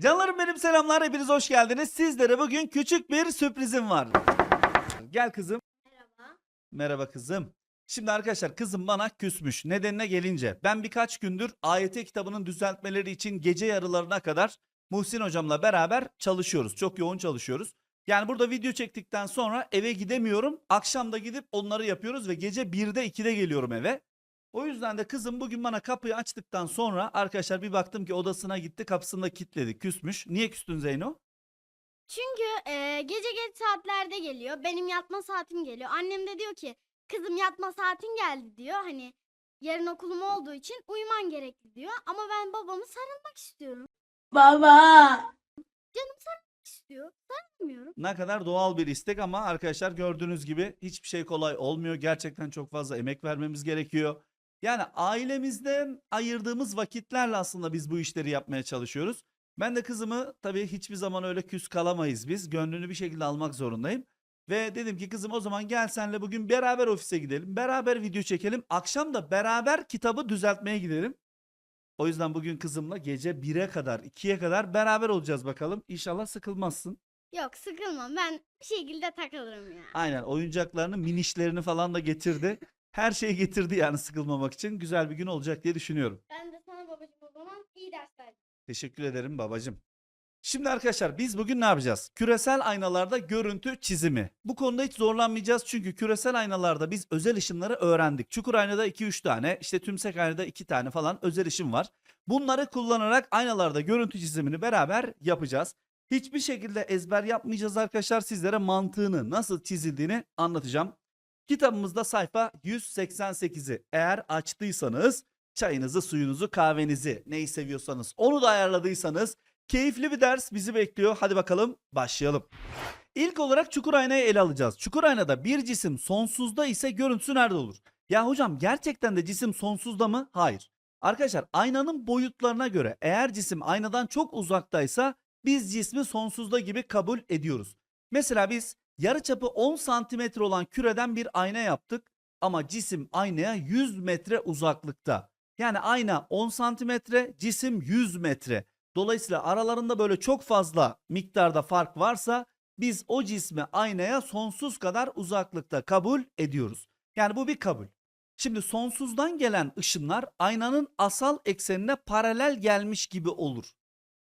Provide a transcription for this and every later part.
Canlarım benim selamlar hepiniz hoş geldiniz. Sizlere bugün küçük bir sürprizim var. Gel kızım. Merhaba. Merhaba kızım. Şimdi arkadaşlar kızım bana küsmüş. Nedenine gelince ben birkaç gündür AYT kitabının düzeltmeleri için gece yarılarına kadar Muhsin hocamla beraber çalışıyoruz. Çok yoğun çalışıyoruz. Yani burada video çektikten sonra eve gidemiyorum. Akşam da gidip onları yapıyoruz ve gece 1'de 2'de geliyorum eve. O yüzden de kızım bugün bana kapıyı açtıktan sonra arkadaşlar bir baktım ki odasına gitti kapısını da kilitledi küsmüş. Niye küstün Zeyno? Çünkü e, gece geç saatlerde geliyor. Benim yatma saatim geliyor. Annem de diyor ki kızım yatma saatin geldi diyor. Hani yarın okulum olduğu için uyuman gerekli diyor. Ama ben babamı sarılmak istiyorum. Baba. İstiyor. Sarılmıyorum. Ne kadar doğal bir istek ama arkadaşlar gördüğünüz gibi hiçbir şey kolay olmuyor. Gerçekten çok fazla emek vermemiz gerekiyor. Yani ailemizden ayırdığımız vakitlerle aslında biz bu işleri yapmaya çalışıyoruz. Ben de kızımı tabii hiçbir zaman öyle küs kalamayız biz. Gönlünü bir şekilde almak zorundayım. Ve dedim ki kızım o zaman gel senle bugün beraber ofise gidelim. Beraber video çekelim. Akşam da beraber kitabı düzeltmeye gidelim. O yüzden bugün kızımla gece 1'e kadar 2'ye kadar beraber olacağız bakalım. İnşallah sıkılmazsın. Yok sıkılmam. Ben bir şekilde takılırım ya. Aynen oyuncaklarını, minişlerini falan da getirdi. Her şeyi getirdi yani sıkılmamak için. Güzel bir gün olacak diye düşünüyorum. Ben de sana babacığım o zaman iyi dersler. Teşekkür ederim babacım. Şimdi arkadaşlar biz bugün ne yapacağız? Küresel aynalarda görüntü çizimi. Bu konuda hiç zorlanmayacağız çünkü küresel aynalarda biz özel ışınları öğrendik. Çukur aynada 2-3 tane, işte tümsek aynada 2 tane falan özel ışın var. Bunları kullanarak aynalarda görüntü çizimini beraber yapacağız. Hiçbir şekilde ezber yapmayacağız arkadaşlar. Sizlere mantığını nasıl çizildiğini anlatacağım. Kitabımızda sayfa 188'i eğer açtıysanız çayınızı, suyunuzu, kahvenizi neyi seviyorsanız onu da ayarladıysanız keyifli bir ders bizi bekliyor. Hadi bakalım başlayalım. İlk olarak çukur aynayı ele alacağız. Çukur aynada bir cisim sonsuzda ise görüntüsü nerede olur? Ya hocam gerçekten de cisim sonsuzda mı? Hayır. Arkadaşlar aynanın boyutlarına göre eğer cisim aynadan çok uzaktaysa biz cismi sonsuzda gibi kabul ediyoruz. Mesela biz yarıçapı 10 santimetre olan küreden bir ayna yaptık ama cisim aynaya 100 metre uzaklıkta. Yani ayna 10 santimetre, cisim 100 metre. Dolayısıyla aralarında böyle çok fazla miktarda fark varsa biz o cismi aynaya sonsuz kadar uzaklıkta kabul ediyoruz. Yani bu bir kabul. Şimdi sonsuzdan gelen ışınlar aynanın asal eksenine paralel gelmiş gibi olur.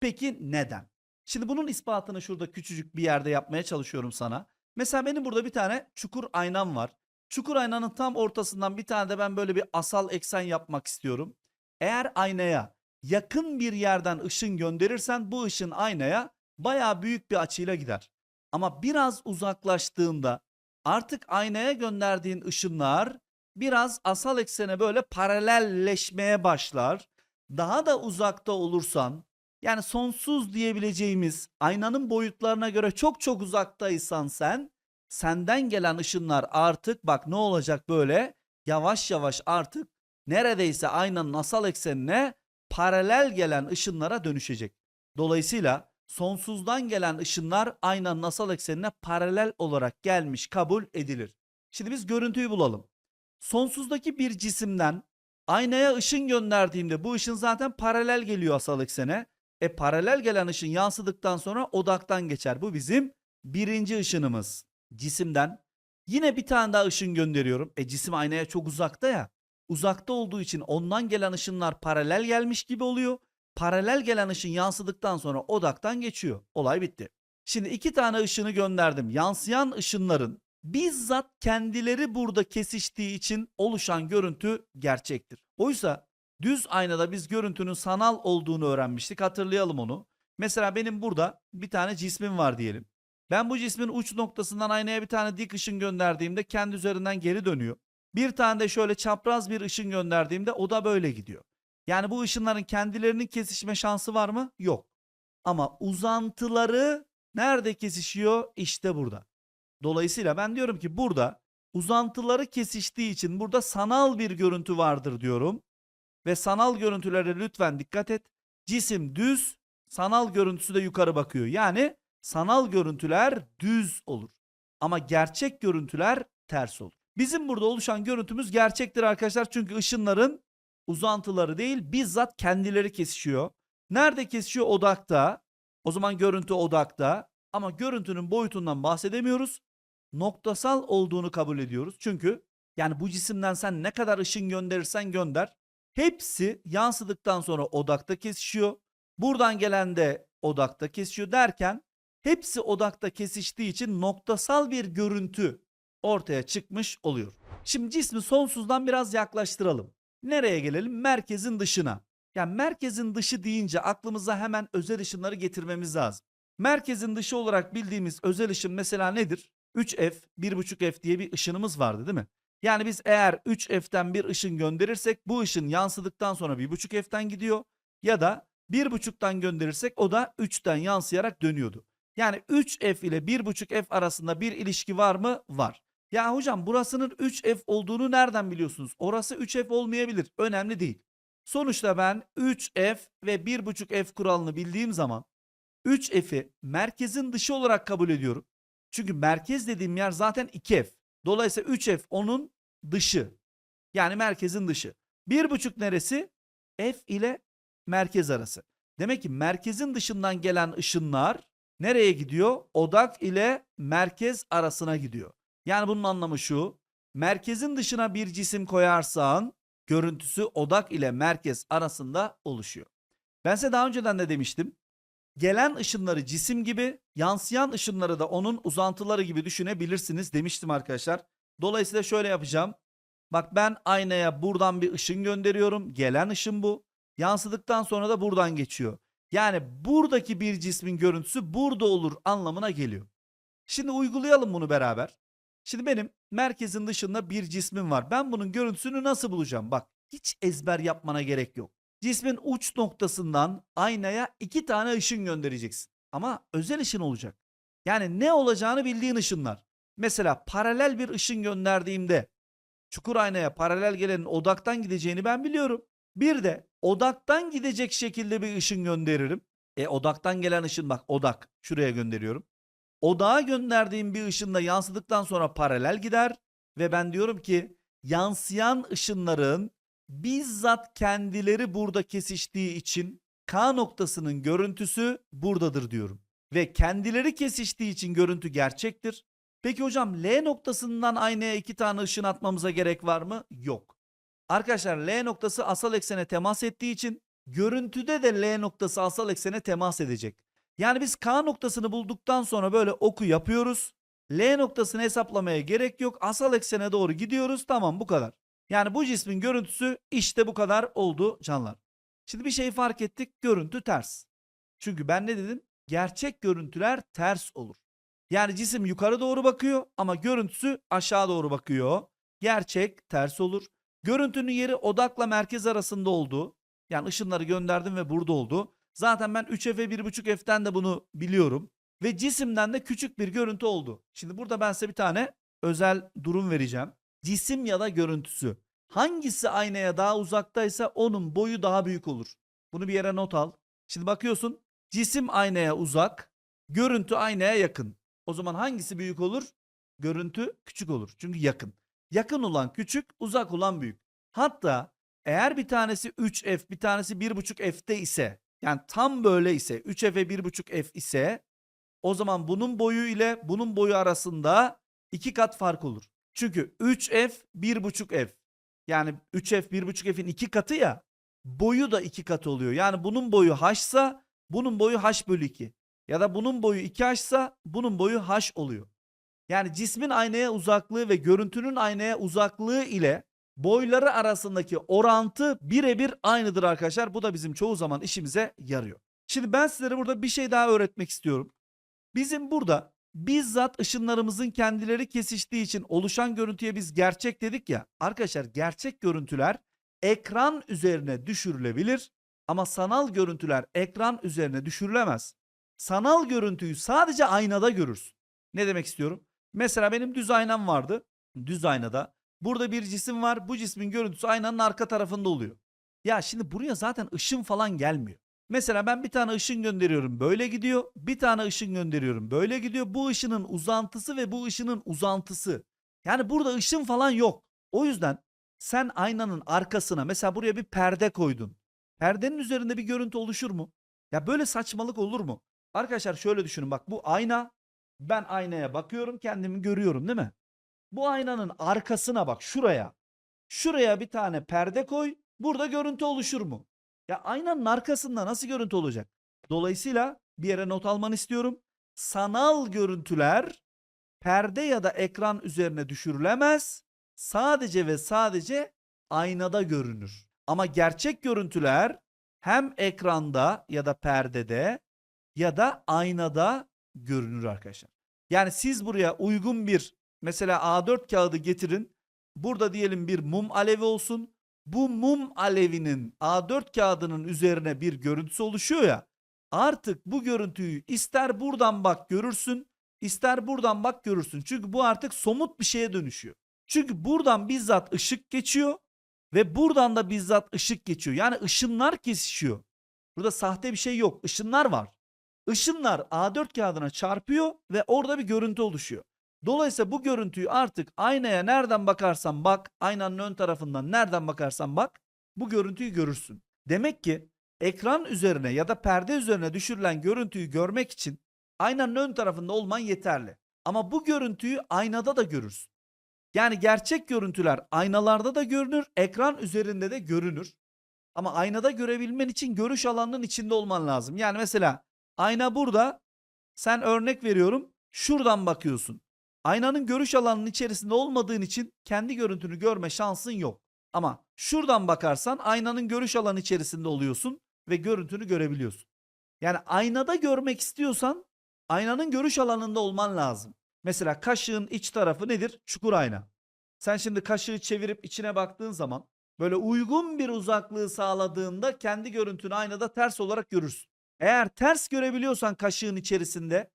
Peki neden? Şimdi bunun ispatını şurada küçücük bir yerde yapmaya çalışıyorum sana. Mesela benim burada bir tane çukur aynam var. Çukur aynanın tam ortasından bir tane de ben böyle bir asal eksen yapmak istiyorum. Eğer aynaya yakın bir yerden ışın gönderirsen bu ışın aynaya bayağı büyük bir açıyla gider. Ama biraz uzaklaştığında artık aynaya gönderdiğin ışınlar biraz asal eksene böyle paralelleşmeye başlar. Daha da uzakta olursan yani sonsuz diyebileceğimiz aynanın boyutlarına göre çok çok uzaktaysan sen senden gelen ışınlar artık bak ne olacak böyle yavaş yavaş artık neredeyse aynanın asal eksenine paralel gelen ışınlara dönüşecek. Dolayısıyla sonsuzdan gelen ışınlar aynanın asal eksenine paralel olarak gelmiş kabul edilir. Şimdi biz görüntüyü bulalım. Sonsuzdaki bir cisimden aynaya ışın gönderdiğimde bu ışın zaten paralel geliyor asal eksene. E paralel gelen ışın yansıdıktan sonra odaktan geçer. Bu bizim birinci ışınımız. Cisimden yine bir tane daha ışın gönderiyorum. E cisim aynaya çok uzakta ya. Uzakta olduğu için ondan gelen ışınlar paralel gelmiş gibi oluyor. Paralel gelen ışın yansıdıktan sonra odaktan geçiyor. Olay bitti. Şimdi iki tane ışını gönderdim. Yansıyan ışınların bizzat kendileri burada kesiştiği için oluşan görüntü gerçektir. Oysa düz aynada biz görüntünün sanal olduğunu öğrenmiştik. Hatırlayalım onu. Mesela benim burada bir tane cismim var diyelim. Ben bu cismin uç noktasından aynaya bir tane dik ışın gönderdiğimde kendi üzerinden geri dönüyor. Bir tane de şöyle çapraz bir ışın gönderdiğimde o da böyle gidiyor. Yani bu ışınların kendilerinin kesişme şansı var mı? Yok. Ama uzantıları nerede kesişiyor? İşte burada. Dolayısıyla ben diyorum ki burada uzantıları kesiştiği için burada sanal bir görüntü vardır diyorum. Ve sanal görüntülere lütfen dikkat et. Cisim düz, sanal görüntüsü de yukarı bakıyor. Yani sanal görüntüler düz olur. Ama gerçek görüntüler ters olur. Bizim burada oluşan görüntümüz gerçektir arkadaşlar. Çünkü ışınların uzantıları değil bizzat kendileri kesişiyor. Nerede kesişiyor? Odakta. O zaman görüntü odakta ama görüntünün boyutundan bahsedemiyoruz. Noktasal olduğunu kabul ediyoruz. Çünkü yani bu cisimden sen ne kadar ışın gönderirsen gönder hepsi yansıdıktan sonra odakta kesişiyor. Buradan gelen de odakta kesişiyor derken hepsi odakta kesiştiği için noktasal bir görüntü ortaya çıkmış oluyor. Şimdi cismi sonsuzdan biraz yaklaştıralım. Nereye gelelim? Merkezin dışına. Yani merkezin dışı deyince aklımıza hemen özel ışınları getirmemiz lazım. Merkezin dışı olarak bildiğimiz özel ışın mesela nedir? 3F, 1.5F diye bir ışınımız vardı değil mi? Yani biz eğer 3F'ten bir ışın gönderirsek bu ışın yansıdıktan sonra 1.5F'ten gidiyor ya da 1.5'tan gönderirsek o da 3'ten yansıyarak dönüyordu. Yani 3F ile 1.5F arasında bir ilişki var mı? Var. Ya hocam burasının 3F olduğunu nereden biliyorsunuz? Orası 3F olmayabilir. Önemli değil. Sonuçta ben 3F ve 1.5F kuralını bildiğim zaman 3F'i merkezin dışı olarak kabul ediyorum. Çünkü merkez dediğim yer zaten 2F. Dolayısıyla 3F onun dışı. Yani merkezin dışı. 1.5 neresi? F ile merkez arası. Demek ki merkezin dışından gelen ışınlar nereye gidiyor? Odak ile merkez arasına gidiyor. Yani bunun anlamı şu. Merkezin dışına bir cisim koyarsan görüntüsü odak ile merkez arasında oluşuyor. Ben size daha önceden de demiştim. Gelen ışınları cisim gibi, yansıyan ışınları da onun uzantıları gibi düşünebilirsiniz demiştim arkadaşlar. Dolayısıyla şöyle yapacağım. Bak ben aynaya buradan bir ışın gönderiyorum. Gelen ışın bu. Yansıdıktan sonra da buradan geçiyor. Yani buradaki bir cismin görüntüsü burada olur anlamına geliyor. Şimdi uygulayalım bunu beraber. Şimdi benim merkezin dışında bir cismim var. Ben bunun görüntüsünü nasıl bulacağım? Bak hiç ezber yapmana gerek yok. Cismin uç noktasından aynaya iki tane ışın göndereceksin. Ama özel ışın olacak. Yani ne olacağını bildiğin ışınlar. Mesela paralel bir ışın gönderdiğimde çukur aynaya paralel gelenin odaktan gideceğini ben biliyorum. Bir de odaktan gidecek şekilde bir ışın gönderirim. E odaktan gelen ışın bak odak şuraya gönderiyorum. Odağa gönderdiğim bir ışınla yansıdıktan sonra paralel gider ve ben diyorum ki yansıyan ışınların bizzat kendileri burada kesiştiği için K noktasının görüntüsü buradadır diyorum. Ve kendileri kesiştiği için görüntü gerçektir. Peki hocam L noktasından aynaya iki tane ışın atmamıza gerek var mı? Yok. Arkadaşlar L noktası asal eksene temas ettiği için görüntüde de L noktası asal eksene temas edecek. Yani biz K noktasını bulduktan sonra böyle oku yapıyoruz. L noktasını hesaplamaya gerek yok. Asal eksene doğru gidiyoruz. Tamam bu kadar. Yani bu cismin görüntüsü işte bu kadar oldu canlar. Şimdi bir şey fark ettik. Görüntü ters. Çünkü ben ne dedim? Gerçek görüntüler ters olur. Yani cisim yukarı doğru bakıyor ama görüntüsü aşağı doğru bakıyor. Gerçek ters olur. Görüntünün yeri odakla merkez arasında oldu. Yani ışınları gönderdim ve burada oldu. Zaten ben 3F ve 1.5F'ten de bunu biliyorum. Ve cisimden de küçük bir görüntü oldu. Şimdi burada ben size bir tane özel durum vereceğim. Cisim ya da görüntüsü. Hangisi aynaya daha uzaktaysa onun boyu daha büyük olur. Bunu bir yere not al. Şimdi bakıyorsun cisim aynaya uzak, görüntü aynaya yakın. O zaman hangisi büyük olur? Görüntü küçük olur. Çünkü yakın. Yakın olan küçük, uzak olan büyük. Hatta eğer bir tanesi 3F, bir tanesi 1.5F'te ise yani tam böyle ise 3F ve 1.5F ise o zaman bunun boyu ile bunun boyu arasında iki kat fark olur. Çünkü 3F 1.5F yani 3F 1.5F'in iki katı ya boyu da iki katı oluyor. Yani bunun boyu H'sa bunun boyu H bölü 2 ya da bunun boyu 2H'sa bunun boyu H oluyor. Yani cismin aynaya uzaklığı ve görüntünün aynaya uzaklığı ile boyları arasındaki orantı birebir aynıdır arkadaşlar. Bu da bizim çoğu zaman işimize yarıyor. Şimdi ben sizlere burada bir şey daha öğretmek istiyorum. Bizim burada bizzat ışınlarımızın kendileri kesiştiği için oluşan görüntüye biz gerçek dedik ya. Arkadaşlar gerçek görüntüler ekran üzerine düşürülebilir ama sanal görüntüler ekran üzerine düşürülemez. Sanal görüntüyü sadece aynada görürsün. Ne demek istiyorum? Mesela benim düz aynam vardı. Düz aynada Burada bir cisim var. Bu cismin görüntüsü aynanın arka tarafında oluyor. Ya şimdi buraya zaten ışın falan gelmiyor. Mesela ben bir tane ışın gönderiyorum böyle gidiyor. Bir tane ışın gönderiyorum böyle gidiyor. Bu ışının uzantısı ve bu ışının uzantısı. Yani burada ışın falan yok. O yüzden sen aynanın arkasına mesela buraya bir perde koydun. Perdenin üzerinde bir görüntü oluşur mu? Ya böyle saçmalık olur mu? Arkadaşlar şöyle düşünün bak bu ayna ben aynaya bakıyorum kendimi görüyorum değil mi? Bu aynanın arkasına bak şuraya. Şuraya bir tane perde koy. Burada görüntü oluşur mu? Ya aynanın arkasında nasıl görüntü olacak? Dolayısıyla bir yere not almanı istiyorum. Sanal görüntüler perde ya da ekran üzerine düşürülemez. Sadece ve sadece aynada görünür. Ama gerçek görüntüler hem ekranda ya da perdede ya da aynada görünür arkadaşlar. Yani siz buraya uygun bir mesela A4 kağıdı getirin. Burada diyelim bir mum alevi olsun. Bu mum alevinin A4 kağıdının üzerine bir görüntüsü oluşuyor ya. Artık bu görüntüyü ister buradan bak görürsün, ister buradan bak görürsün. Çünkü bu artık somut bir şeye dönüşüyor. Çünkü buradan bizzat ışık geçiyor ve buradan da bizzat ışık geçiyor. Yani ışınlar kesişiyor. Burada sahte bir şey yok. Işınlar var. Işınlar A4 kağıdına çarpıyor ve orada bir görüntü oluşuyor. Dolayısıyla bu görüntüyü artık aynaya nereden bakarsan bak, aynanın ön tarafından nereden bakarsan bak, bu görüntüyü görürsün. Demek ki ekran üzerine ya da perde üzerine düşürülen görüntüyü görmek için aynanın ön tarafında olman yeterli. Ama bu görüntüyü aynada da görürsün. Yani gerçek görüntüler aynalarda da görünür, ekran üzerinde de görünür. Ama aynada görebilmen için görüş alanının içinde olman lazım. Yani mesela ayna burada. Sen örnek veriyorum. Şuradan bakıyorsun. Aynanın görüş alanının içerisinde olmadığın için kendi görüntünü görme şansın yok. Ama şuradan bakarsan aynanın görüş alanı içerisinde oluyorsun ve görüntünü görebiliyorsun. Yani aynada görmek istiyorsan aynanın görüş alanında olman lazım. Mesela kaşığın iç tarafı nedir? Çukur ayna. Sen şimdi kaşığı çevirip içine baktığın zaman böyle uygun bir uzaklığı sağladığında kendi görüntünü aynada ters olarak görürsün. Eğer ters görebiliyorsan kaşığın içerisinde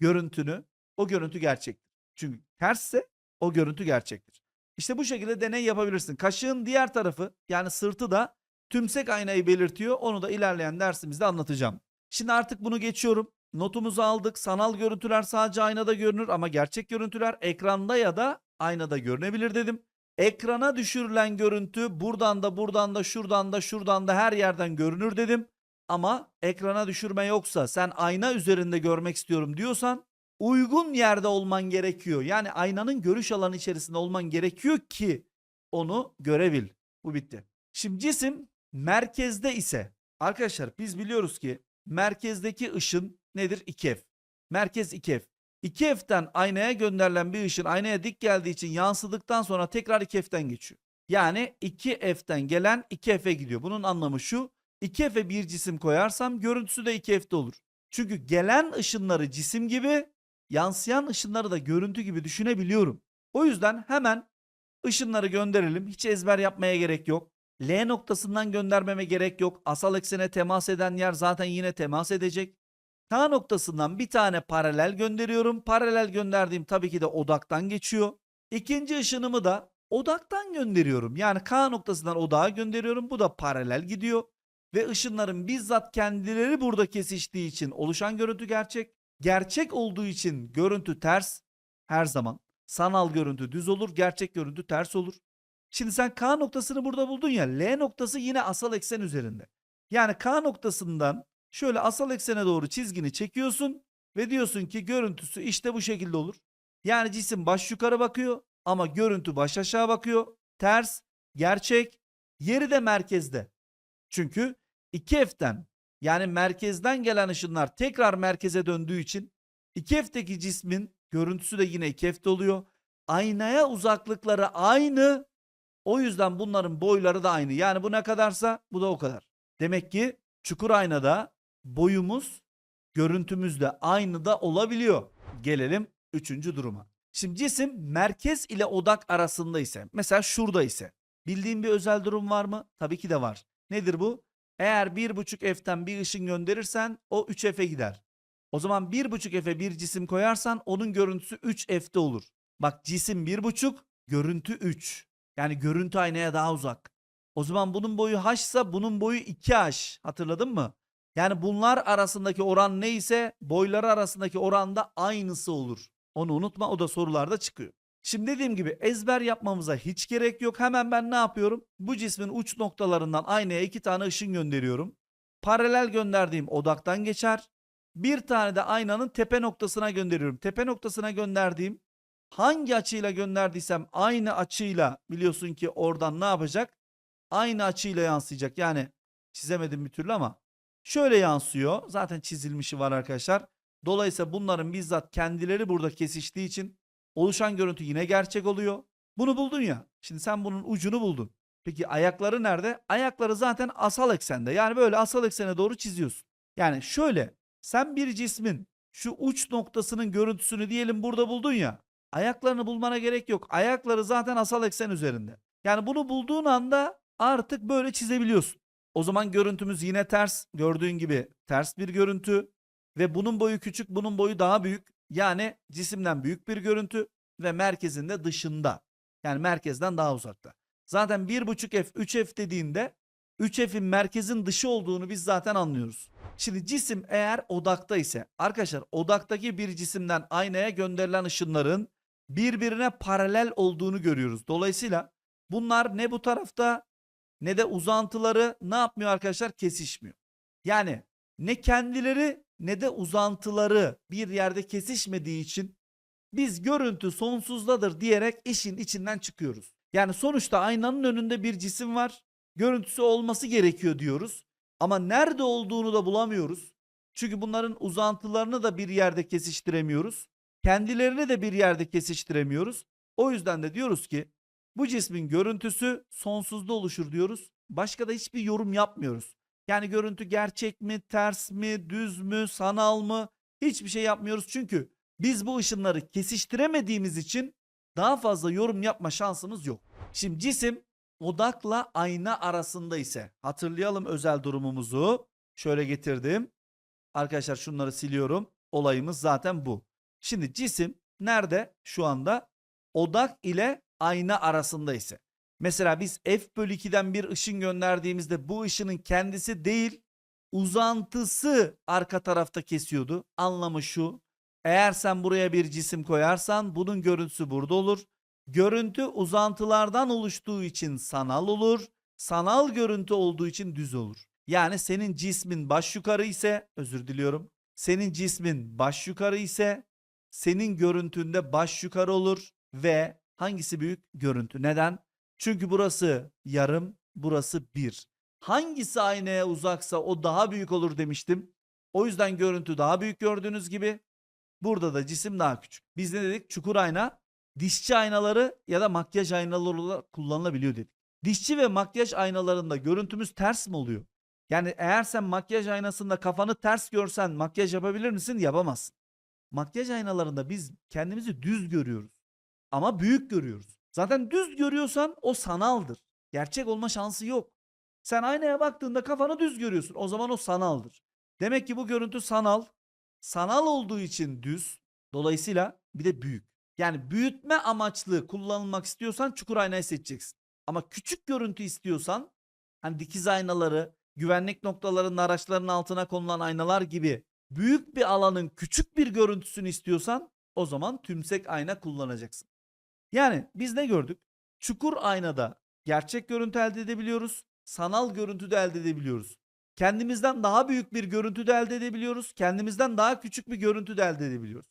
görüntünü o görüntü gerçektir. Çünkü tersse o görüntü gerçektir. İşte bu şekilde deney yapabilirsin. Kaşığın diğer tarafı yani sırtı da tümsek aynayı belirtiyor. Onu da ilerleyen dersimizde anlatacağım. Şimdi artık bunu geçiyorum. Notumuzu aldık. Sanal görüntüler sadece aynada görünür ama gerçek görüntüler ekranda ya da aynada görünebilir dedim. Ekrana düşürülen görüntü buradan da buradan da şuradan da şuradan da her yerden görünür dedim. Ama ekrana düşürme yoksa sen ayna üzerinde görmek istiyorum diyorsan uygun yerde olman gerekiyor. Yani aynanın görüş alanı içerisinde olman gerekiyor ki onu görebil. Bu bitti. Şimdi cisim merkezde ise arkadaşlar biz biliyoruz ki merkezdeki ışın nedir? 2F. Merkez 2F. 2F'ten aynaya gönderilen bir ışın aynaya dik geldiği için yansıdıktan sonra tekrar 2F'ten geçiyor. Yani 2F'ten gelen 2F'e gidiyor. Bunun anlamı şu. 2F'e bir cisim koyarsam görüntüsü de 2F'te olur. Çünkü gelen ışınları cisim gibi, yansıyan ışınları da görüntü gibi düşünebiliyorum. O yüzden hemen ışınları gönderelim. Hiç ezber yapmaya gerek yok. L noktasından göndermeme gerek yok. Asal eksene temas eden yer zaten yine temas edecek. K noktasından bir tane paralel gönderiyorum. Paralel gönderdiğim tabii ki de odaktan geçiyor. İkinci ışınımı da odaktan gönderiyorum. Yani K noktasından odağa gönderiyorum. Bu da paralel gidiyor. Ve ışınların bizzat kendileri burada kesiştiği için oluşan görüntü gerçek. Gerçek olduğu için görüntü ters her zaman. Sanal görüntü düz olur, gerçek görüntü ters olur. Şimdi sen K noktasını burada buldun ya, L noktası yine asal eksen üzerinde. Yani K noktasından şöyle asal eksene doğru çizgini çekiyorsun ve diyorsun ki görüntüsü işte bu şekilde olur. Yani cisim baş yukarı bakıyor ama görüntü baş aşağı bakıyor. Ters, gerçek, yeri de merkezde. Çünkü 2F'ten yani merkezden gelen ışınlar tekrar merkeze döndüğü için 2F'teki cismin görüntüsü de yine 2F'te oluyor. Aynaya uzaklıkları aynı. O yüzden bunların boyları da aynı. Yani bu ne kadarsa bu da o kadar. Demek ki çukur aynada boyumuz görüntümüz de aynı da olabiliyor. Gelelim üçüncü duruma. Şimdi cisim merkez ile odak arasında ise mesela şurada ise bildiğin bir özel durum var mı? Tabii ki de var. Nedir bu? Eğer 1.5 F'ten bir ışın gönderirsen o 3 F'e gider. O zaman 1.5 F'e bir cisim koyarsan onun görüntüsü 3 F'te olur. Bak cisim 1.5, görüntü 3. Yani görüntü aynaya daha uzak. O zaman bunun boyu h ise bunun boyu 2h. Hatırladın mı? Yani bunlar arasındaki oran neyse boyları arasındaki oran da aynısı olur. Onu unutma o da sorularda çıkıyor. Şimdi dediğim gibi ezber yapmamıza hiç gerek yok. Hemen ben ne yapıyorum? Bu cismin uç noktalarından aynaya iki tane ışın gönderiyorum. Paralel gönderdiğim odaktan geçer. Bir tane de aynanın tepe noktasına gönderiyorum. Tepe noktasına gönderdiğim hangi açıyla gönderdiysem aynı açıyla biliyorsun ki oradan ne yapacak? Aynı açıyla yansıyacak. Yani çizemedim bir türlü ama şöyle yansıyor. Zaten çizilmişi var arkadaşlar. Dolayısıyla bunların bizzat kendileri burada kesiştiği için oluşan görüntü yine gerçek oluyor. Bunu buldun ya. Şimdi sen bunun ucunu buldun. Peki ayakları nerede? Ayakları zaten asal eksende. Yani böyle asal eksene doğru çiziyorsun. Yani şöyle sen bir cismin şu uç noktasının görüntüsünü diyelim burada buldun ya. Ayaklarını bulmana gerek yok. Ayakları zaten asal eksen üzerinde. Yani bunu bulduğun anda artık böyle çizebiliyorsun. O zaman görüntümüz yine ters. Gördüğün gibi ters bir görüntü ve bunun boyu küçük, bunun boyu daha büyük. Yani cisimden büyük bir görüntü ve merkezinde dışında. Yani merkezden daha uzakta. Zaten 1.5F, 3F dediğinde 3F'in merkezin dışı olduğunu biz zaten anlıyoruz. Şimdi cisim eğer odakta ise arkadaşlar odaktaki bir cisimden aynaya gönderilen ışınların birbirine paralel olduğunu görüyoruz. Dolayısıyla bunlar ne bu tarafta ne de uzantıları ne yapmıyor arkadaşlar? Kesişmiyor. Yani ne kendileri ne de uzantıları bir yerde kesişmediği için biz görüntü sonsuzdadır diyerek işin içinden çıkıyoruz. Yani sonuçta aynanın önünde bir cisim var. Görüntüsü olması gerekiyor diyoruz. Ama nerede olduğunu da bulamıyoruz. Çünkü bunların uzantılarını da bir yerde kesiştiremiyoruz. Kendilerini de bir yerde kesiştiremiyoruz. O yüzden de diyoruz ki bu cismin görüntüsü sonsuzda oluşur diyoruz. Başka da hiçbir yorum yapmıyoruz. Yani görüntü gerçek mi, ters mi, düz mü, sanal mı? Hiçbir şey yapmıyoruz çünkü biz bu ışınları kesiştiremediğimiz için daha fazla yorum yapma şansımız yok. Şimdi cisim odakla ayna arasında ise hatırlayalım özel durumumuzu. Şöyle getirdim. Arkadaşlar şunları siliyorum. Olayımız zaten bu. Şimdi cisim nerede şu anda? Odak ile ayna arasında ise. Mesela biz f bölü 2'den bir ışın gönderdiğimizde bu ışının kendisi değil uzantısı arka tarafta kesiyordu. Anlamı şu. Eğer sen buraya bir cisim koyarsan bunun görüntüsü burada olur. Görüntü uzantılardan oluştuğu için sanal olur. Sanal görüntü olduğu için düz olur. Yani senin cismin baş yukarı ise özür diliyorum. Senin cismin baş yukarı ise senin görüntünde baş yukarı olur ve hangisi büyük? Görüntü. Neden? Çünkü burası yarım, burası bir. Hangisi aynaya uzaksa o daha büyük olur demiştim. O yüzden görüntü daha büyük gördüğünüz gibi. Burada da cisim daha küçük. Biz ne dedik? Çukur ayna dişçi aynaları ya da makyaj aynaları olarak kullanılabiliyor dedik. Dişçi ve makyaj aynalarında görüntümüz ters mi oluyor? Yani eğer sen makyaj aynasında kafanı ters görsen makyaj yapabilir misin? Yapamazsın. Makyaj aynalarında biz kendimizi düz görüyoruz. Ama büyük görüyoruz. Zaten düz görüyorsan o sanaldır. Gerçek olma şansı yok. Sen aynaya baktığında kafanı düz görüyorsun. O zaman o sanaldır. Demek ki bu görüntü sanal. Sanal olduğu için düz. Dolayısıyla bir de büyük. Yani büyütme amaçlı kullanılmak istiyorsan çukur aynayı seçeceksin. Ama küçük görüntü istiyorsan hani dikiz aynaları, güvenlik noktalarının araçların altına konulan aynalar gibi büyük bir alanın küçük bir görüntüsünü istiyorsan o zaman tümsek ayna kullanacaksın. Yani biz ne gördük? Çukur aynada gerçek görüntü elde edebiliyoruz. Sanal görüntü de elde edebiliyoruz. Kendimizden daha büyük bir görüntü de elde edebiliyoruz. Kendimizden daha küçük bir görüntü de elde edebiliyoruz.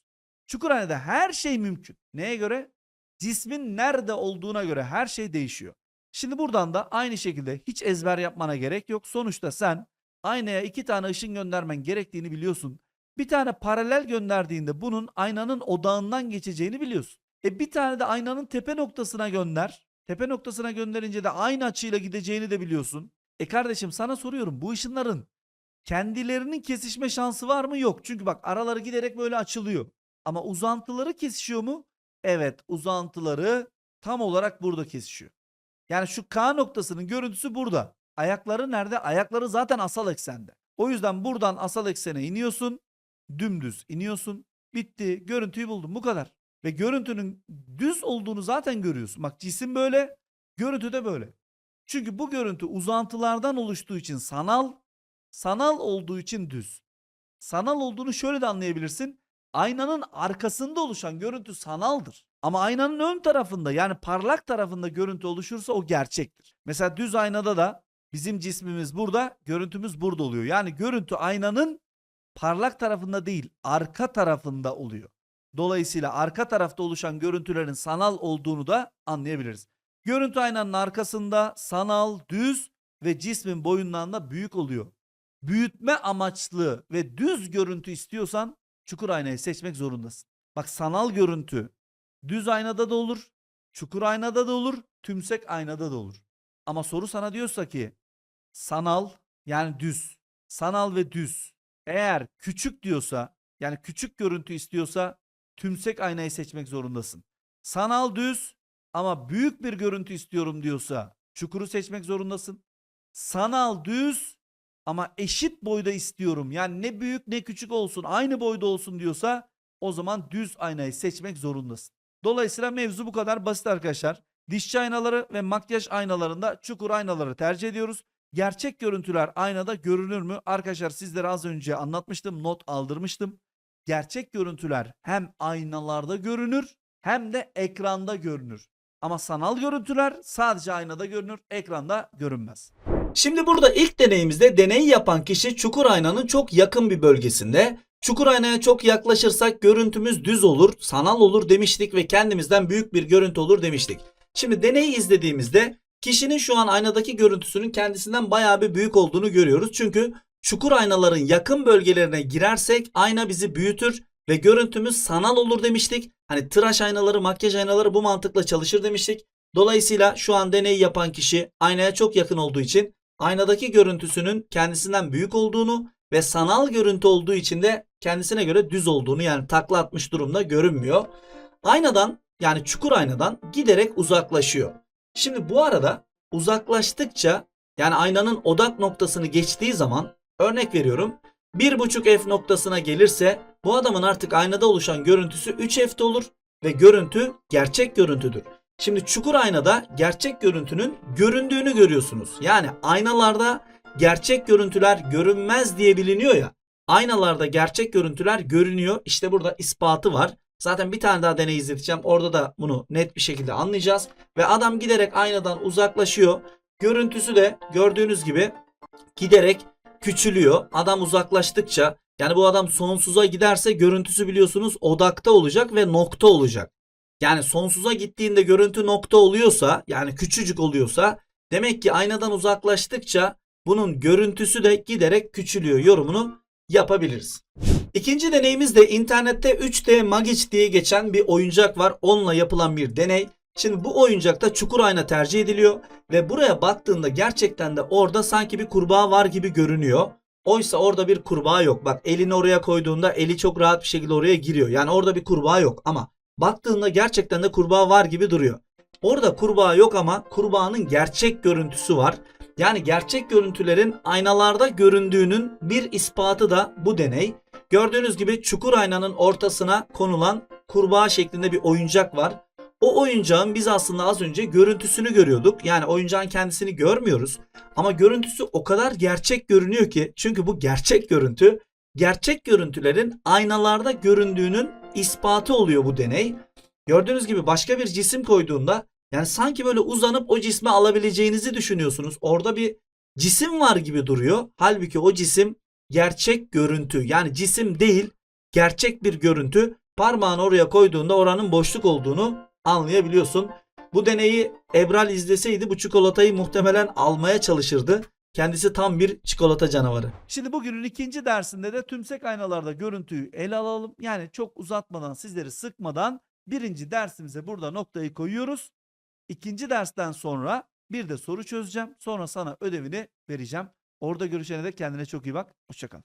Çukurhanede her şey mümkün. Neye göre? Cismin nerede olduğuna göre her şey değişiyor. Şimdi buradan da aynı şekilde hiç ezber yapmana gerek yok. Sonuçta sen aynaya iki tane ışın göndermen gerektiğini biliyorsun. Bir tane paralel gönderdiğinde bunun aynanın odağından geçeceğini biliyorsun. E bir tane de aynanın tepe noktasına gönder. Tepe noktasına gönderince de aynı açıyla gideceğini de biliyorsun. E kardeşim sana soruyorum bu ışınların kendilerinin kesişme şansı var mı? Yok. Çünkü bak araları giderek böyle açılıyor. Ama uzantıları kesişiyor mu? Evet uzantıları tam olarak burada kesişiyor. Yani şu K noktasının görüntüsü burada. Ayakları nerede? Ayakları zaten asal eksende. O yüzden buradan asal eksene iniyorsun. Dümdüz iniyorsun. Bitti. Görüntüyü buldum. Bu kadar. Ve görüntünün düz olduğunu zaten görüyorsun. Bak cisim böyle. Görüntü de böyle. Çünkü bu görüntü uzantılardan oluştuğu için sanal. Sanal olduğu için düz. Sanal olduğunu şöyle de anlayabilirsin. Aynanın arkasında oluşan görüntü sanaldır. Ama aynanın ön tarafında yani parlak tarafında görüntü oluşursa o gerçektir. Mesela düz aynada da bizim cismimiz burada, görüntümüz burada oluyor. Yani görüntü aynanın parlak tarafında değil arka tarafında oluyor. Dolayısıyla arka tarafta oluşan görüntülerin sanal olduğunu da anlayabiliriz. Görüntü aynanın arkasında sanal, düz ve cismin boyundan da büyük oluyor. Büyütme amaçlı ve düz görüntü istiyorsan çukur aynayı seçmek zorundasın. Bak sanal görüntü düz aynada da olur, çukur aynada da olur, tümsek aynada da olur. Ama soru sana diyorsa ki sanal yani düz, sanal ve düz eğer küçük diyorsa yani küçük görüntü istiyorsa tümsek aynayı seçmek zorundasın. Sanal düz ama büyük bir görüntü istiyorum diyorsa çukuru seçmek zorundasın. Sanal düz ama eşit boyda istiyorum. Yani ne büyük ne küçük olsun aynı boyda olsun diyorsa o zaman düz aynayı seçmek zorundasın. Dolayısıyla mevzu bu kadar basit arkadaşlar. Dişçi aynaları ve makyaj aynalarında çukur aynaları tercih ediyoruz. Gerçek görüntüler aynada görünür mü? Arkadaşlar sizlere az önce anlatmıştım, not aldırmıştım. Gerçek görüntüler hem aynalarda görünür hem de ekranda görünür. Ama sanal görüntüler sadece aynada görünür, ekranda görünmez. Şimdi burada ilk deneyimizde deneyi yapan kişi çukur aynanın çok yakın bir bölgesinde. Çukur aynaya çok yaklaşırsak görüntümüz düz olur, sanal olur demiştik ve kendimizden büyük bir görüntü olur demiştik. Şimdi deneyi izlediğimizde kişinin şu an aynadaki görüntüsünün kendisinden bayağı bir büyük olduğunu görüyoruz. Çünkü çukur aynaların yakın bölgelerine girersek ayna bizi büyütür ve görüntümüz sanal olur demiştik. Hani tıraş aynaları, makyaj aynaları bu mantıkla çalışır demiştik. Dolayısıyla şu an deneyi yapan kişi aynaya çok yakın olduğu için aynadaki görüntüsünün kendisinden büyük olduğunu ve sanal görüntü olduğu için de kendisine göre düz olduğunu yani takla atmış durumda görünmüyor. Aynadan yani çukur aynadan giderek uzaklaşıyor. Şimdi bu arada uzaklaştıkça yani aynanın odak noktasını geçtiği zaman örnek veriyorum 1.5 f noktasına gelirse bu adamın artık aynada oluşan görüntüsü 3 f'te olur ve görüntü gerçek görüntüdür. Şimdi çukur aynada gerçek görüntünün göründüğünü görüyorsunuz. Yani aynalarda gerçek görüntüler görünmez diye biliniyor ya. Aynalarda gerçek görüntüler görünüyor. İşte burada ispatı var. Zaten bir tane daha deney izleteceğim. Orada da bunu net bir şekilde anlayacağız. Ve adam giderek aynadan uzaklaşıyor. Görüntüsü de gördüğünüz gibi giderek küçülüyor. Adam uzaklaştıkça yani bu adam sonsuza giderse görüntüsü biliyorsunuz odakta olacak ve nokta olacak. Yani sonsuza gittiğinde görüntü nokta oluyorsa yani küçücük oluyorsa demek ki aynadan uzaklaştıkça bunun görüntüsü de giderek küçülüyor yorumunu yapabiliriz. İkinci deneyimiz de internette 3D Magic diye geçen bir oyuncak var. Onunla yapılan bir deney. Şimdi bu oyuncakta çukur ayna tercih ediliyor ve buraya baktığında gerçekten de orada sanki bir kurbağa var gibi görünüyor. Oysa orada bir kurbağa yok. Bak elini oraya koyduğunda eli çok rahat bir şekilde oraya giriyor. Yani orada bir kurbağa yok ama baktığında gerçekten de kurbağa var gibi duruyor. Orada kurbağa yok ama kurbağanın gerçek görüntüsü var. Yani gerçek görüntülerin aynalarda göründüğünün bir ispatı da bu deney. Gördüğünüz gibi çukur aynanın ortasına konulan kurbağa şeklinde bir oyuncak var. O oyuncağın biz aslında az önce görüntüsünü görüyorduk. Yani oyuncağın kendisini görmüyoruz. Ama görüntüsü o kadar gerçek görünüyor ki çünkü bu gerçek görüntü. Gerçek görüntülerin aynalarda göründüğünün ispatı oluyor bu deney. Gördüğünüz gibi başka bir cisim koyduğunda yani sanki böyle uzanıp o cismi alabileceğinizi düşünüyorsunuz. Orada bir cisim var gibi duruyor. Halbuki o cisim gerçek görüntü. Yani cisim değil, gerçek bir görüntü. Parmağını oraya koyduğunda oranın boşluk olduğunu anlayabiliyorsun. Bu deneyi Ebral izleseydi bu çikolatayı muhtemelen almaya çalışırdı. Kendisi tam bir çikolata canavarı. Şimdi bugünün ikinci dersinde de tümsek aynalarda görüntüyü ele alalım. Yani çok uzatmadan sizleri sıkmadan birinci dersimize burada noktayı koyuyoruz. İkinci dersten sonra bir de soru çözeceğim. Sonra sana ödevini vereceğim. Orada görüşene de kendine çok iyi bak. Hoşçakal.